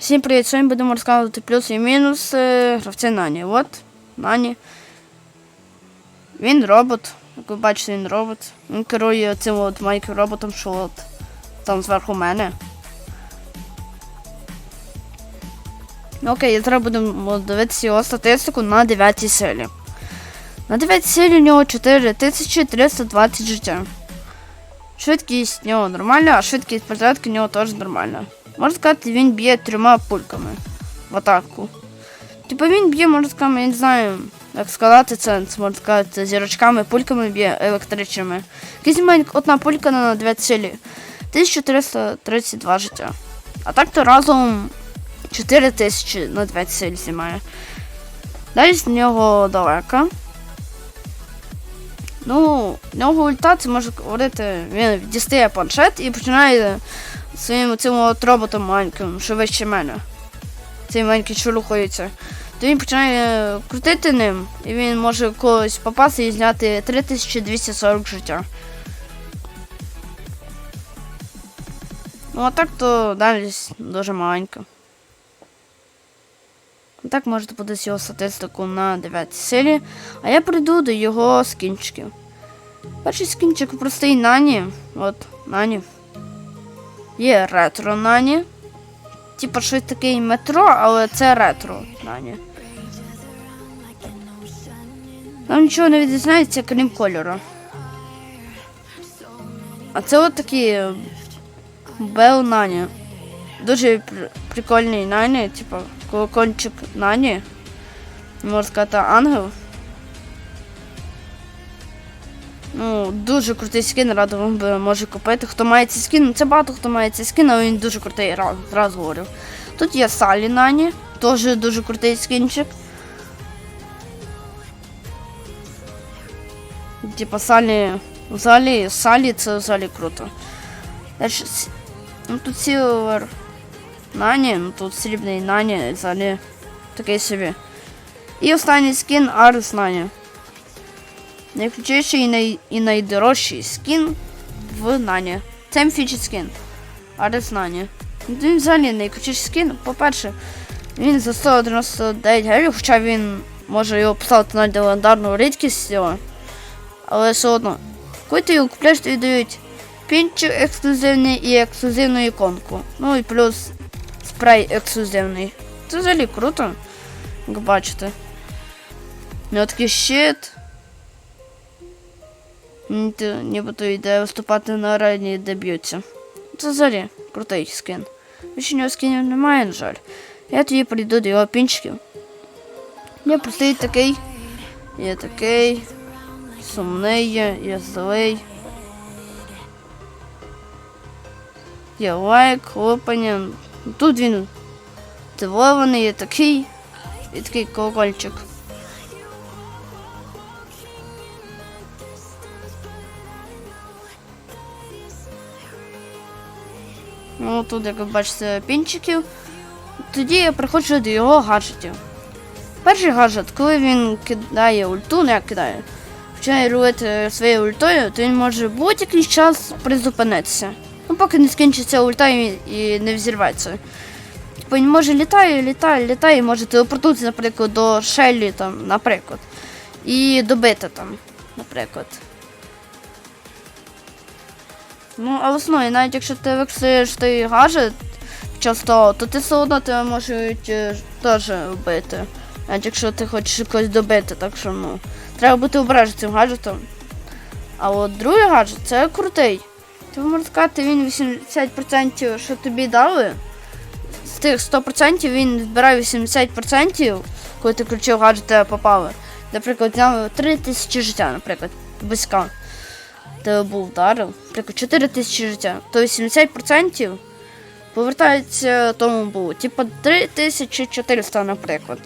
Всім привіт! Сьогодні будемо розказувати плюс і мінус е, гравця Нані. От, Нані. Він робот. Як ви бачите, він робот. Він керує цим от маленьким роботом, що от там зверху мене. Окей, зараз будемо дивитися його статистику на 9 силі. На 9 силі у нього 4320 життя. Швидкість у нього нормальна, а швидкість перезарядки у нього теж нормальна. Можна сказати, він б'є трьома пульками в атаку. Типу він б'є, можна сказати, я не знаю, як сказати це, можна сказати, зірочками, пульками б'є електричними. Маленька одна пулька на 9 силі. 1332 життя. А так то разом 4000 на 9 силь знімає. Далі з нього далека. Ну, в нього ульта, це може говорити, він дістає планшет і починає своїм цим от роботом маленьким, що вище мене. Цей маленький, що рухається. То він починає крутити ним, і він може когось попасти і зняти 3240 життя. Ну а так то дальність дуже маленька. Так можете подивитися його статистику на 9 силі. А я прийду до його скінчиків. Перший скінчик простий Нані. От, Нані. Є ретро Нані. Типа щось таке метро, але це ретро Нані. Там нічого не відрізняється, крім кольору. А це от такі Бел Нані. Дуже прикольний Нані, типа колокольчик Нані. Можна сказати, ангел. Ну, дуже крутий скін, радо вам би може купити. Хто має цей скін, це багато хто має цей скін, але він дуже крутий, раз, зразу говорю. Тут є Салі Нані, теж дуже крутий скінчик. Типа Салі. Взагалі, Салі це взагалі круто. Далі, с- ну тут Сілвер Нані, ну тут срібний Нані, взагалі такий собі. І останній скін Арес Нані. Найключіший і, най... і найдорожчий скін в Нані. Це міфічний скін. Арес Нані. Він взагалі найключіший скін. По-перше, він за 199 гривень, хоча він може його поставити на легендарну рідкість його. Але все одно. Коли його купляєш, тобі дають пінчик ексклюзивний і ексклюзивну іконку. Ну і плюс спрей ексклюзивний. Це взагалі круто, як бачите. У нього такий щит. Нібито йде виступати на арені, де. Це взагалі крутий скин. Більше нього скинів немає, на жаль. Я тоді прийду до його пінчиків. Я простий такий. Є такий. Сумний є, є злий. Є лайк, хлопання. Тут він здивований, є такий. І такий колокольчик. Ну, тут, як ви бачите, пінчиків. Тоді я приходжу до його гаджетів. Перший гаджет, коли він кидає ульту, ну як кидає, починає рулити своєю ультою, то він може будь-який час призупинитися. Ну, поки не скінчиться ульта і, і не взірветься. Типу він може літає, літає, літає, і може телепортуватися, наприклад, до Шеллі, там, наприклад. І добити там, наприклад. Ну, а в основі, навіть якщо ти використаєш той гаджет під час того, то ти все одно тебе можуть е, теж вбити. Навіть якщо ти хочеш когось добити, так що ну. Треба бути обережним цим гаджетом. А от другий гаджет це крутий. Ти можна сказати, він 80%, що тобі дали. З тих 100% він збирає 80%, коли ти включив гаджет, тебе попали. Наприклад, взяв 3000 життя, наприклад, близька тебе був вдарив, наприклад, 4 тисячі життя, то 80% повертається тому було. Типа 3400, наприклад.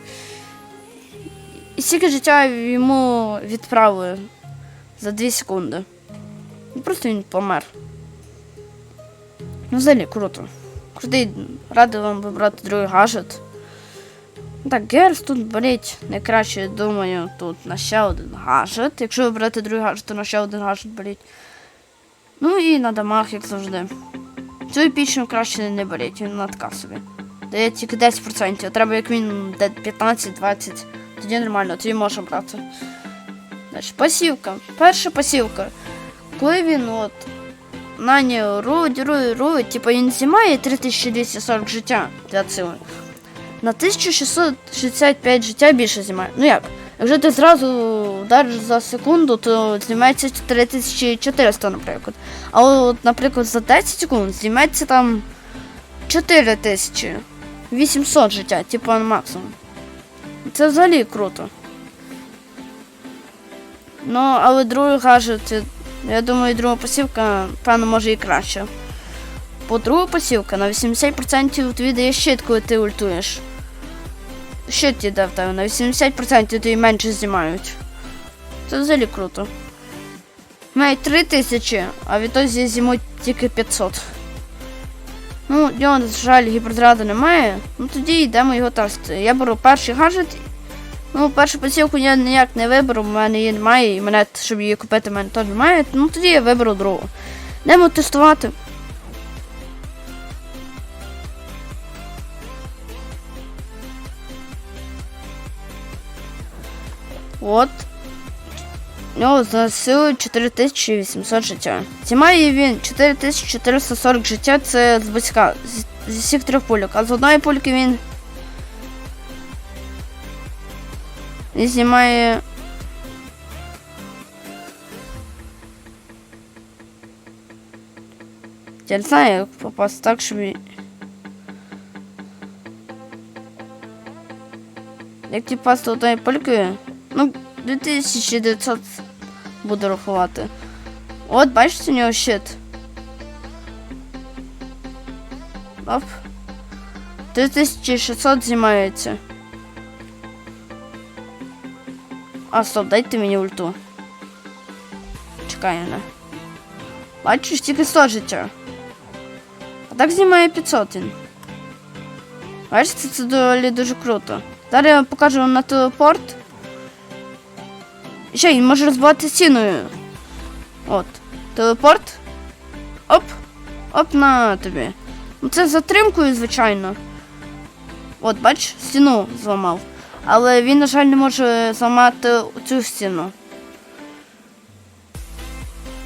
І скільки життя йому відправили за 2 секунди. Ну, Просто він помер. Ну, взагалі круто. Крутий, радий вам вибрати другий гаджет. Так, Герс тут беріть найкраще, думаю, тут на ще один гаджет. Якщо ви берете другий гаджет, то на ще один гаджет беріть. Ну і на дамаг, як завжди. Цю епічну краще не беріть, він на собі. дає тільки 10%, а треба як де 15-20. Тоді нормально, тоді можна брати. Значить, пасівка. Перша пасівка. Коли він от на нього руть, руть, руть, типу він знімає 3240 життя для цього. На 1665 життя більше знімає. Ну як? Якщо ти зразу вдариш за секунду, то знімається 4400, наприклад. А от, наприклад, за 10 секунд знімається там 4000. 800 життя, типу максимум. Це взагалі круто. Ну, але другий гаджет, я думаю, друга посівка, певно, може і краще. Бо друга посівка на 80% тобі дає щит, коли ти ультуєш. Щит ті дав тебе, на 80% тобі менше знімають. Це взагалі круто. Мають 3000, а відтоді зімуть тільки 500. Ну, нього, на жаль, гіперзради немає. Ну тоді йдемо його тестити. Я беру перший гаджет. Ну, першу посівку я ніяк не виберу, в мене її немає, і мене, щоб її купити, в мене теж немає. Ну тоді я виберу другу. Йдемо тестувати. От. У нього силою 4800 життя. Знімає він 4440 життя, це з близька, з- зі всіх трьох пульок. А з одної пульки він. Він знімає. Я не знаю, як попасти так, щоб. Як ті пасти одної пульки, ну, 2900 буду рахувати. От, бачите, у нього щит. Оп. 3600 знімається. А, стоп, дайте мені ульту. Чекай мене. Бачиш, тільки 100 життя. А так знімає 500 він. Бачите, це доволі дуже круто. Зараз я вам покажу вам на телепорт. Ще він може розбивати стіною. От. Телепорт. Оп. Оп на тобі. Ну це затримкою, звичайно. От, бач, стіну зламав. Але він, на жаль, не може зламати цю стіну.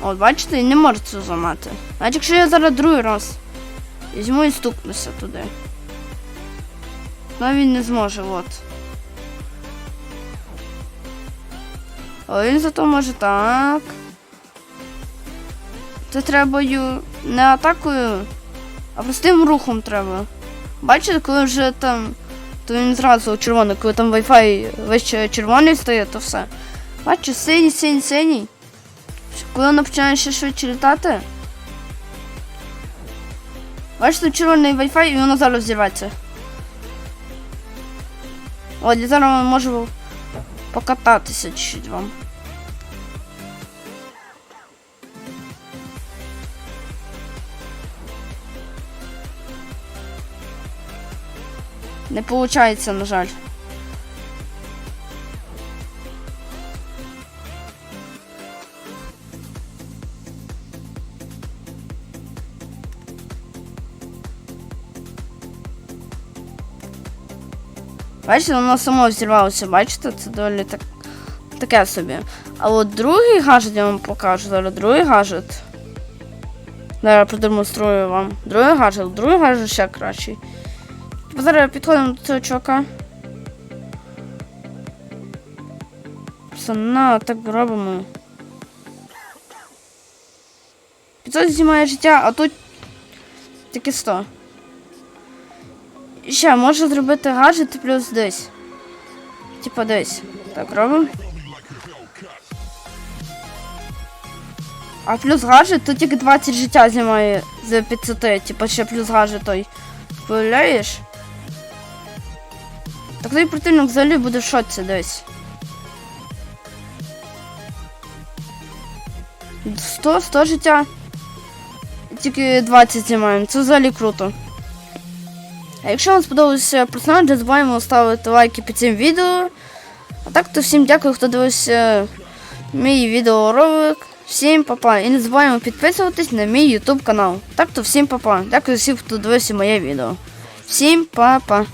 От, бачите, він не може цю зламати. Навіть якщо я зараз другий раз візьму і стукнуся туди. Ну він не зможе, от. Але він зато може так. Це треба не атакою, а простим рухом треба. Бачите, коли вже там. То він зразу червоний, коли там Wi-Fi вище червоний стає, то все. Бачите, синій, синій, синій. Коли воно починає ще швидше літати. Бачите, червоний Wi-Fi і воно зараз зірветься. От, я зараз можу покататися чуть-чуть вам. Не получається, на жаль. Бачите, воно само взірвалося, бачите, це доволі так, таке собі. А от другий гаджет я вам покажу. Зараз другий гаджет. Зараз продемонструю вам. Другий гаджет, другий гаджет ще кращий. Зараз підходимо до цього чувака. Пацана, так робимо. 500 знімає життя, а тут тільки 100. І Ще можу зробити гаджет плюс десь. Типа десь. Так, робимо. А плюс гаджет, то тільки 20 життя знімає з 500, типа ще плюс гаджет той. Виявляєш? Так той противник взагалі буде в шоці десь. 100, 100 життя. Тільки 20 знімаємо. Це взагалі круто. А якщо вам сподобався персонаж, не забуваємо ставити лайки під цим відео. А так то всім дякую, хто дивився мій відеоролик. Всім папа. І не забуваємо підписуватись на мій YouTube канал. Так то всім папа. Дякую всім, хто дивився моє відео. Всім па-па.